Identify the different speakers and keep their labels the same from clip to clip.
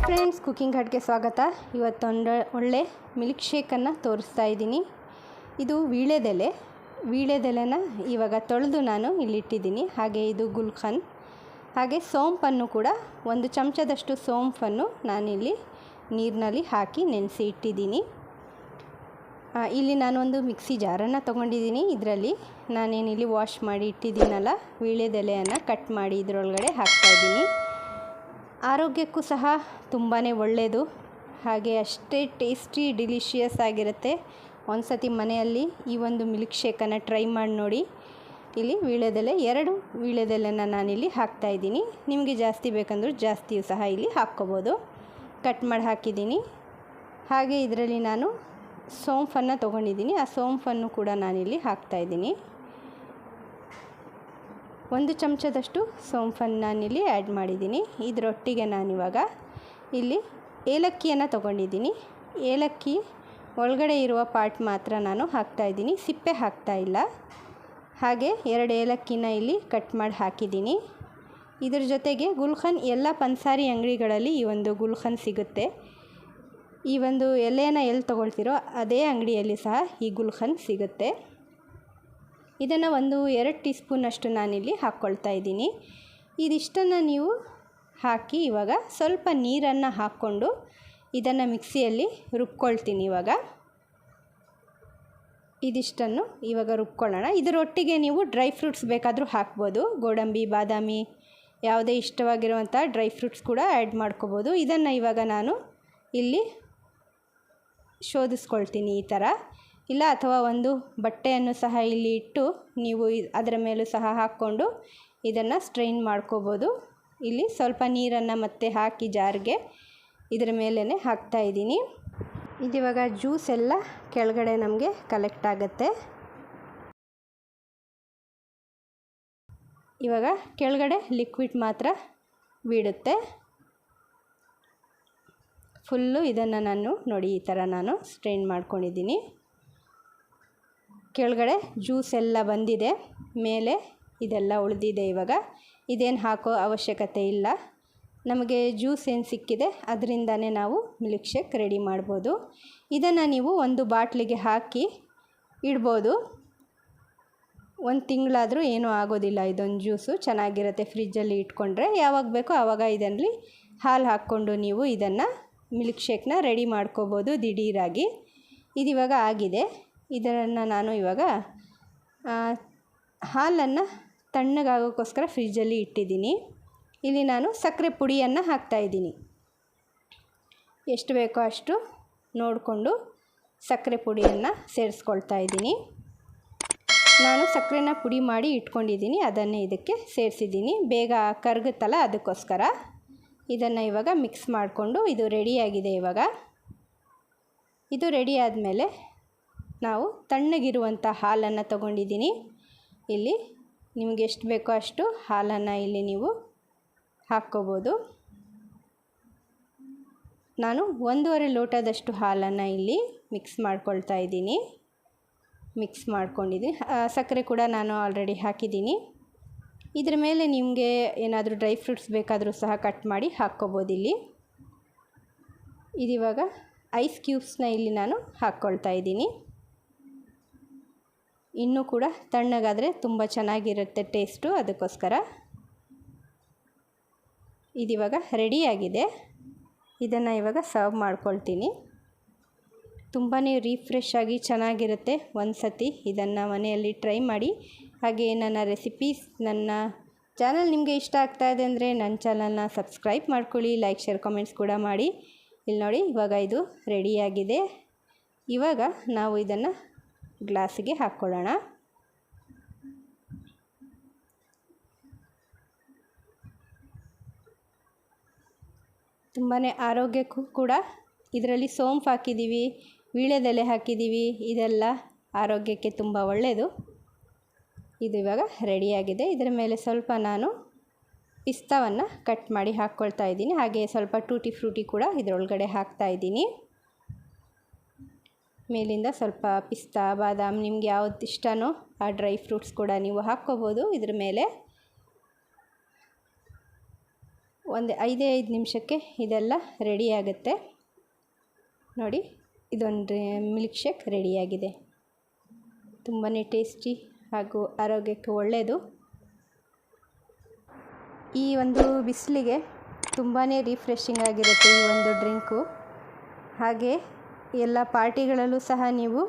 Speaker 1: Hi friends cooking ಹಟ್ಗೆ ಸ್ವಾಗತ. ಇವತ್ತೊಂದು ಒಳ್ಳೆ ಮಿಲ್ಕ್ ಶೇಕನ್ನು ತೋರಿಸ್ತಾ ಇದ್ದೀನಿ. ಇದು ವೀಳ್ಯದೆಲೆ. ವೀಳ್ಯದೆಲೆನ ಇವಾಗ ತೊಳೆದು ನಾನು ಇಲ್ಲಿಟ್ಟಿದ್ದೀನಿ. ಹಾಗೆ ಇದು ಗುಲ್ಖನ್ ಹಾಗೆ ಸೋಂಪನ್ನು ಕೂಡ ಒಂದು ಚಮಚದಷ್ಟು ಸೋಂಪನ್ನು ನಾನಿಲ್ಲಿ ನೀರಿನಲ್ಲಿ ಹಾಕಿ ನೆನೆಸಿ ಇಟ್ಟಿದ್ದೀನಿ. ಇಲ್ಲಿ ಇಲ್ಲಿ ನಾನೊಂದು ಮಿಕ್ಸಿ ಜಾರನ್ನು ತೊಗೊಂಡಿದ್ದೀನಿ. ಇದರಲ್ಲಿ ನಾನೇನಿಲ್ಲಿ ವಾಶ್ ಮಾಡಿ ಇಟ್ಟಿದ್ದೀನಲ್ಲ, ವೀಳ್ಯದೆಲೆಯನ್ನು ಕಟ್ ಮಾಡಿ ಇದರೊಳಗಡೆ ಹಾಕ್ತಾಯಿದ್ದೀನಿ ಆರೋಗ್ಯಕ್ಕೂ ಸಹ ತುಂಬಾ ಒಳ್ಳೆಯದು ಹಾಗೆ ಅಷ್ಟೇ ಟೇಸ್ಟಿ, ಡಿಲಿಷಿಯಸ್ ಆಗಿರುತ್ತೆ. ಒಂದು ಸತಿ ಮನೆಯಲ್ಲಿ ಈ ಒಂದು ಮಿಲ್ಕ್ ಶೇಕನ್ನು ಟ್ರೈ ಮಾಡಿ ನೋಡಿ. ಇಲ್ಲಿ ವೀಳ್ಯದೆಲೆ, ಎರಡು ವೀಳ್ಯದೆಲೆನ ನಾನಿಲ್ಲಿ ಹಾಕ್ತಾಯಿದ್ದೀನಿ ನಿಮಗೆ ಜಾಸ್ತಿ ಬೇಕಂದ್ರೂ ಜಾಸ್ತಿಯೂ ಸಹ ಇಲ್ಲಿ ಹಾಕ್ಕೋಬೋದು. ಕಟ್ ಮಾಡಿ ಹಾಕಿದ್ದೀನಿ. ಹಾಗೆ ಇದರಲ್ಲಿ ನಾನು ಸೋಂಫನ್ನು ತೊಗೊಂಡಿದ್ದೀನಿ. ಆ ಸೋಂಫನ್ನು ಕೂಡ ನಾನಿಲ್ಲಿ ಹಾಕ್ತಾಯಿದ್ದೀನಿ ಒಂದು ಚಮಚದಷ್ಟು ಸೋಂಪನ್ನು ನಾನಿಲ್ಲಿ ಆ್ಯಡ್ ಮಾಡಿದ್ದೀನಿ. ಇದರೊಟ್ಟಿಗೆ ನಾನಿವಾಗ ಇಲ್ಲಿ ಏಲಕ್ಕಿಯನ್ನು ತೊಗೊಂಡಿದ್ದೀನಿ. ಏಲಕ್ಕಿ ಒಳಗಡೆ ಇರುವ ಪಾರ್ಟ್ ಮಾತ್ರ ನಾನು ಹಾಕ್ತಾಯಿದ್ದೀನಿ ಸಿಪ್ಪೆ ಹಾಕ್ತಾ ಇಲ್ಲ. ಹಾಗೆ ಎರಡು ಏಲಕ್ಕಿನ ಇಲ್ಲಿ ಕಟ್ ಮಾಡಿ ಹಾಕಿದ್ದೀನಿ. ಇದರ ಜೊತೆಗೆ ಗುಲ್ಖನ್ ಎಲ್ಲ ಪನ್ಸಾರಿ ಅಂಗಡಿಗಳಲ್ಲಿ ಈ ಒಂದು ಗುಲ್ಖನ್ ಸಿಗುತ್ತೆ. ಈ ಒಂದು ಎಲೆಯನ್ನು ಎಲ್ಲಿ ತೊಗೊಳ್ತಿರೋ ಅದೇ ಅಂಗಡಿಯಲ್ಲಿ ಸಹ ಈ ಗುಲ್ಖನ್ ಸಿಗುತ್ತೆ. ಇದನ್ನು ಒಂದು ಎರಡು ಟೀ ಸ್ಪೂನಷ್ಟು ನಾನಿಲ್ಲಿ ಹಾಕ್ಕೊಳ್ತಾ ಇದ್ದೀನಿ. ಇದಿಷ್ಟನ್ನು ನೀವು ಹಾಕಿ ಇವಾಗ ಸ್ವಲ್ಪ ನೀರನ್ನು ಹಾಕ್ಕೊಂಡು ಇದನ್ನು ಮಿಕ್ಸಿಯಲ್ಲಿ ರುಬ್ಕೊಳ್ತೀನಿ ಇವಾಗ. ಇದಿಷ್ಟನ್ನು ಇವಾಗ ರುಬ್ಕೊಳ್ಳೋಣ. ಇದರೊಟ್ಟಿಗೆ ನೀವು ಡ್ರೈ ಫ್ರೂಟ್ಸ್ ಬೇಕಾದರೂ ಹಾಕ್ಬೋದು. ಗೋಡಂಬಿ, ಬಾದಾಮಿ, ಯಾವುದೇ ಇಷ್ಟವಾಗಿರುವಂಥ ಡ್ರೈ ಫ್ರೂಟ್ಸ್ ಕೂಡ ಆ್ಯಡ್ ಮಾಡ್ಕೋಬೋದು. ಇದನ್ನು ಇವಾಗ ನಾನು ಇಲ್ಲಿ ಶೋಧಿಸ್ಕೊಳ್ತೀನಿ ಈ ಥರ. ಇಲ್ಲ ಅಥವಾ ಒಂದು ಬಟ್ಟೆಯನ್ನು ಸಹ ಇಲ್ಲಿ ಇಟ್ಟು ನೀವು ಅದರ ಮೇಲೂ ಸಹ ಹಾಕ್ಕೊಂಡು ಇದನ್ನು ಸ್ಟ್ರೈನ್ ಮಾಡ್ಕೋಬೋದು. ಇಲ್ಲಿ ಸ್ವಲ್ಪ ನೀರನ್ನು ಮತ್ತೆ ಹಾಕಿ ಜಾರ್ಗೆ ಇದರ ಮೇಲೇ ಹಾಕ್ತಾ ಇದ್ದೀನಿ. ಇದಿವಾಗ ಜ್ಯೂಸ್ ಎಲ್ಲ ಕೆಳಗಡೆ ನಮಗೆ ಕಲೆಕ್ಟ್ ಆಗುತ್ತೆ. ಇವಾಗ ಕೆಳಗಡೆ ಲಿಕ್ವಿಡ್ ಮಾತ್ರ ಬೀಳುತ್ತೆ. ಫುಲ್ಲು ಇದನ್ನು ನಾನು ನೋಡಿ ಈ ಥರ ನಾನು ಸ್ಟ್ರೈನ್ ಮಾಡ್ಕೊಂಡಿದ್ದೀನಿ. ಕೆಳಗಡೆ ಜ್ಯೂಸ್ ಎಲ್ಲ ಬಂದಿದೆ. ಮೇಲೆ ಇದೆಲ್ಲ ಉಳಿದಿದೆ ಇವಾಗ. ಇದೇನು ಹಾಕೋ ಅವಶ್ಯಕತೆ ಇಲ್ಲ. ನಮಗೆ ಜ್ಯೂಸ್ ಏನು ಸಿಕ್ಕಿದೆ ಅದರಿಂದನೇ ನಾವು ಮಿಲ್ಕ್ ಶೇಕ್ ರೆಡಿ ಮಾಡ್ಬೋದು. ಇದನ್ನು ನೀವು ಒಂದು ಬಾಟ್ಲಿಗೆ ಹಾಕಿ ಇಡ್ಬೋದು. ಒಂದು ತಿಂಗಳಾದರೂ ಏನೂ ಆಗೋದಿಲ್ಲ ಇದೊಂದು ಜ್ಯೂಸು. ಚೆನ್ನಾಗಿರುತ್ತೆ ಫ್ರಿಜ್ಜಲ್ಲಿ ಇಟ್ಕೊಂಡ್ರೆ. ಯಾವಾಗ ಬೇಕೋ ಆವಾಗ ಇದರಲ್ಲಿ ಹಾಲು ಹಾಕ್ಕೊಂಡು ನೀವು ಇದನ್ನು ಮಿಲ್ಕ್ ಶೇಕ್ನ ರೆಡಿ ಮಾಡ್ಕೋಬೋದು ದಿಢೀರಾಗಿ. ಇದಿವಾಗ ಆಗಿದೆ. ಇದನ್ನು ನಾನು ಇವಾಗ ಹಾಲನ್ನು ತಣ್ಣಗಾಗೋಕ್ಕೋಸ್ಕರ ಫ್ರಿಜ್ಜಲ್ಲಿ ಇಟ್ಟಿದ್ದೀನಿ. ಇಲ್ಲಿ ನಾನು ಸಕ್ಕರೆ ಪುಡಿಯನ್ನು ಹಾಕ್ತಾಯಿದ್ದೀನಿ ಎಷ್ಟು ಬೇಕೋ ಅಷ್ಟು ನೋಡಿಕೊಂಡು ಸಕ್ಕರೆ ಪುಡಿಯನ್ನು ಸೇರಿಸ್ಕೊಳ್ತಾ ಇದ್ದೀನಿ. ನಾನು ಸಕ್ಕರೆನ ಪುಡಿ ಮಾಡಿ ಇಟ್ಕೊಂಡಿದ್ದೀನಿ, ಅದನ್ನೇ ಇದಕ್ಕೆ ಸೇರಿಸಿದ್ದೀನಿ. ಬೇಗ ಕರಗುತ್ತಲ್ಲ ಅದಕ್ಕೋಸ್ಕರ. ಇದನ್ನು ಇವಾಗ ಮಿಕ್ಸ್ ಮಾಡಿಕೊಂಡು ಇದು ರೆಡಿಯಾಗಿದೆ ಇವಾಗ. ಇದು ರೆಡಿ ಆದಮೇಲೆ ನಾವು ತಣ್ಣಗಿರುವಂಥ ಹಾಲನ್ನು ತಗೊಂಡಿದ್ದೀನಿ. ಇಲ್ಲಿ ನಿಮಗೆ ಎಷ್ಟು ಬೇಕೋ ಅಷ್ಟು ಹಾಲನ್ನು ಇಲ್ಲಿ ನೀವು ಹಾಕ್ಕೋಬೋದು. ನಾನು ಒಂದೂವರೆ ಲೋಟದಷ್ಟು ಹಾಲನ್ನು ಇಲ್ಲಿ ಮಿಕ್ಸ್ ಮಾಡ್ಕೊಳ್ತಾ ಇದ್ದೀನಿ. ಮಿಕ್ಸ್ ಮಾಡ್ಕೊಂಡಿದ್ದೀನಿ. ಸಕ್ಕರೆ ಕೂಡ ನಾನು ಆಲ್ರೆಡಿ ಹಾಕಿದ್ದೀನಿ. ಇದ್ರ ಮೇಲೆ ನಿಮಗೆ ಏನಾದರೂ ಡ್ರೈ ಫ್ರೂಟ್ಸ್ ಬೇಕಾದರೂ ಸಹ ಕಟ್ ಮಾಡಿ ಹಾಕ್ಕೋಬೋದು ಇಲ್ಲಿ. ಇದಿವಾಗ ಐಸ್ ಕ್ಯೂಬ್ಸ್ನ ಇಲ್ಲಿ ನಾನು ಹಾಕ್ಕೊಳ್ತಾ ಇದ್ದೀನಿ. ಇನ್ನೂ ಕೂಡ ತಣ್ಣಗಾದರೆ ತುಂಬ ಚೆನ್ನಾಗಿರುತ್ತೆ ಟೇಸ್ಟು. ಅದಕ್ಕೋಸ್ಕರ ಇದಿವಾಗ ರೆಡಿಯಾಗಿದೆ. ಇದನ್ನು ಇವಾಗ ಸರ್ವ್ ಮಾಡ್ಕೊಳ್ತೀನಿ. ತುಂಬಾ ರೀಫ್ರೆಶ್ ಆಗಿ ಚೆನ್ನಾಗಿರುತ್ತೆ. ಒಂದು ಸತಿ ಇದನ್ನು ಮನೆಯಲ್ಲಿ ಟ್ರೈ ಮಾಡಿ. ಹಾಗೆ ನನ್ನ ರೆಸಿಪೀಸ್ ನನ್ನ ಚಾನಲ್ ನಿಮಗೆ ಇಷ್ಟ ಆಗ್ತಾ ಇದೆ ಅಂದರೆ ನನ್ನ ಚಾನಲ್ನ ಸಬ್ಸ್ಕ್ರೈಬ್ ಮಾಡ್ಕೊಳ್ಳಿ. ಲೈಕ್ ಶೇರ್ ಕಾಮೆಂಟ್ಸ್ ಕೂಡ ಮಾಡಿ. ಇಲ್ಲಿ ನೋಡಿ ಇವಾಗ ಇದು ರೆಡಿಯಾಗಿದೆ ಇವಾಗ ನಾವು ಇದನ್ನು ಗ್ಲಾಸಿಗೆ ಹಾಕ್ಕೊಳ್ಳೋಣ. ತುಂಬಾ ಆರೋಗ್ಯಕ್ಕೂ ಕೂಡ ಇದರಲ್ಲಿ ಸೋಂಪು ಹಾಕಿದ್ದೀವಿ, ವೀಳ್ಯದೆಲೆ ಹಾಕಿದ್ದೀವಿ, ಇದೆಲ್ಲ ಆರೋಗ್ಯಕ್ಕೆ ತುಂಬ ಒಳ್ಳೆಯದು ಇದು ಇವಾಗ ರೆಡಿಯಾಗಿದೆ. ಇದರ ಮೇಲೆ ಸ್ವಲ್ಪ ನಾನು ಪಿಸ್ತಾವನ್ನು ಕಟ್ ಮಾಡಿ ಹಾಕ್ಕೊಳ್ತಾ ಇದ್ದೀನಿ. ಹಾಗೆ ಸ್ವಲ್ಪ ಟೂಟಿ ಫ್ರೂಟಿ ಕೂಡ ಇದರೊಳಗಡೆ ಹಾಕ್ತಾ ಇದ್ದೀನಿ. ಮೇಲಿಂದ ಸ್ವಲ್ಪ ಪಿಸ್ತಾ, ಬಾದಾಮ್ ನಿಮ್ಗೆ ಯಾವ್ದು ಇಷ್ಟನೋ ಆ ಡ್ರೈ ಫ್ರೂಟ್ಸ್ ಕೂಡ ನೀವು ಹಾಕ್ಕೋಬೋದು. ಇದ್ರ ಮೇಲೆ ಒಂದು ಐದೇ ಐದು ನಿಮಿಷಕ್ಕೆ ಇದೆಲ್ಲ ರೆಡಿ ಆಗುತ್ತೆ. ನೋಡಿ, ಇದೊಂದು ಮಿಲ್ಕ್ ಶೇಕ್ ರೆಡಿಯಾಗಿದೆ ತುಂಬಾ ಟೇಸ್ಟಿ ಹಾಗೂ ಆರೋಗ್ಯಕ್ಕೆ ಒಳ್ಳೆಯದು ಈ ಒಂದು ಬಿಸಿಲಿಗೆ ತುಂಬಾ ರಿಫ್ರೆಶಿಂಗ್ ಆಗಿರುತ್ತೆ ಈ ಒಂದು ಡ್ರಿಂಕು ಹಾಗೆ ಎಲ್ಲ ಪಾರ್ಟಿಗಳಲ್ಲೂ ಸಹ ನೀವು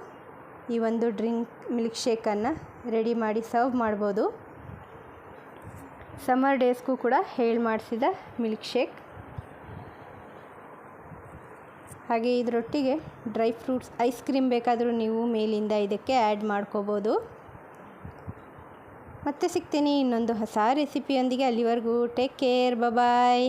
Speaker 1: ಈ ಒಂದು ಡ್ರಿಂಕ್ ಮಿಲ್ಕ್ ಶೇಕನ್ನು ರೆಡಿ ಮಾಡಿ ಸರ್ವ್ ಮಾಡ್ಬೋದು. ಸಮ್ಮರ್ ಡೇಸ್ಗೂ ಕೂಡ ಹೇಳಿ ಮಾಡಿಸಿದ ಮಿಲ್ಕ್ ಶೇಕ್. ಹಾಗೆ ಇದರೊಟ್ಟಿಗೆ ಡ್ರೈ ಫ್ರೂಟ್ಸ್, ಐಸ್ ಕ್ರೀಮ್ ಬೇಕಾದರೂ ನೀವು ಮೇಲಿಂದ ಇದಕ್ಕೆ ಆ್ಯಡ್ ಮಾಡ್ಕೋಬೋದು. ಮತ್ತೆ ಸಿಗ್ತೀನಿ ಇನ್ನೊಂದು ಹೊಸ ರೆಸಿಪಿಯೊಂದಿಗೆ. ಅಲ್ಲಿವರೆಗೂ ಟೇಕ್ ಕೇರ್ ಬಾಯ್